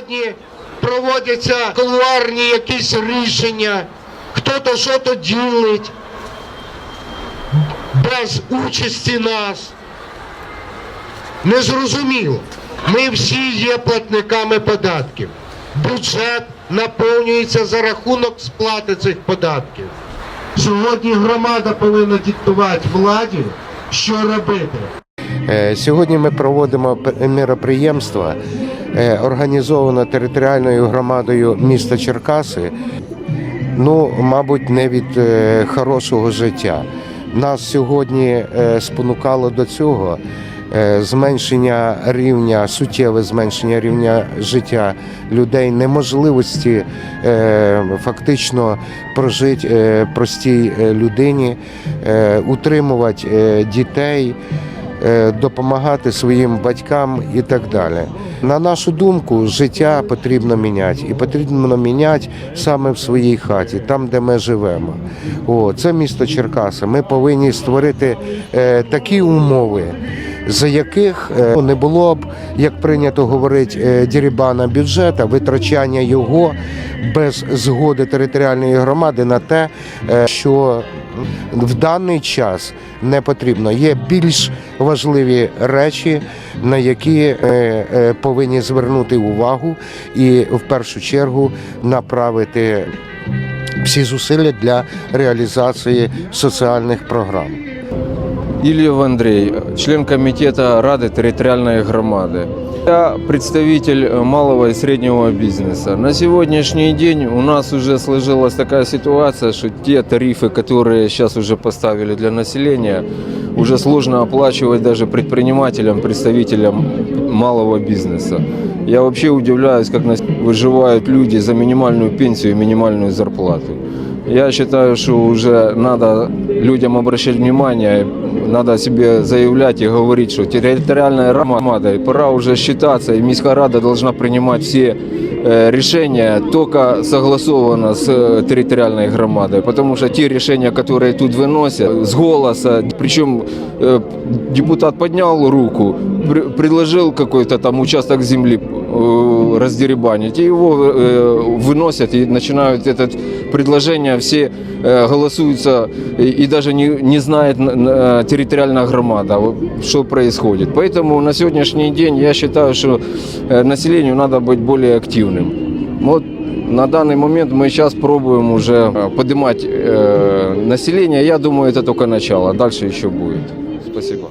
Сьогодні проводяться кулуарні якісь рішення, хто-то що-то ділить без участі нас. Незрозуміло. Ми всі є платниками податків. Бюджет наповнюється за рахунок сплати цих податків. Сьогодні громада повинна диктувати владі, що робити. Е, Сьогодні ми проводимо міроприємство, е, організоване територіальною громадою міста Черкаси. Ну, мабуть, не від е, хорошого життя. Нас сьогодні спонукало до цього зменшення рівня, суттєве зменшення рівня життя людей, неможливості фактично прожити простій людині, утримувати дітей допомагати своїм батькам і так далі. На нашу думку, життя потрібно міняти, і потрібно міняти саме в своїй хаті, там, де ми живемо. О, це місто Черкаси. Ми повинні створити е, такі умови. За яких е, не було б, як прийнято говорити, е, дірібана бюджета, витрачання його без згоди територіальної громади на те, е, що в даний час не потрібно. Є більш важливі речі, на які повинні звернути увагу і в першу чергу направити всі зусилля для реалізації соціальних програм. Ильев Андрей, член комитета Рады территориальной громады. Я представитель э, малого и среднего бизнеса. На сегодняшний день у нас уже сложилась такая ситуация, что те тарифы, которые сейчас уже поставили для населения, уже сложно оплачивать даже предпринимателям, представителям малого бизнеса. Я вообще удивляюсь, как выживают люди за минимальную пенсию и минимальную зарплату. Я считаю, что уже надо людям обращать внимание, надо о себе заявлять и говорить, что территориальная громада, и пора уже считаться, и Міська Рада должна принимать все э, решения только согласованно с э, территориальной громадой, потому что те решения, которые тут выносят с голоса, причем э, депутат поднял руку, пр- предложил какой-то там участок земли э, раздеребанить, и его э, выносят и начинают это предложение, все э, голосуются и, и даже не, не знает н- н- э, территориальная громада, вот, что происходит. Поэтому на сегодняшний день я считаю, что э, населению надо быть более активным. Вот на данный момент мы сейчас пробуем уже э, поднимать э, население. Я думаю, это только начало. Дальше еще будет. Спасибо.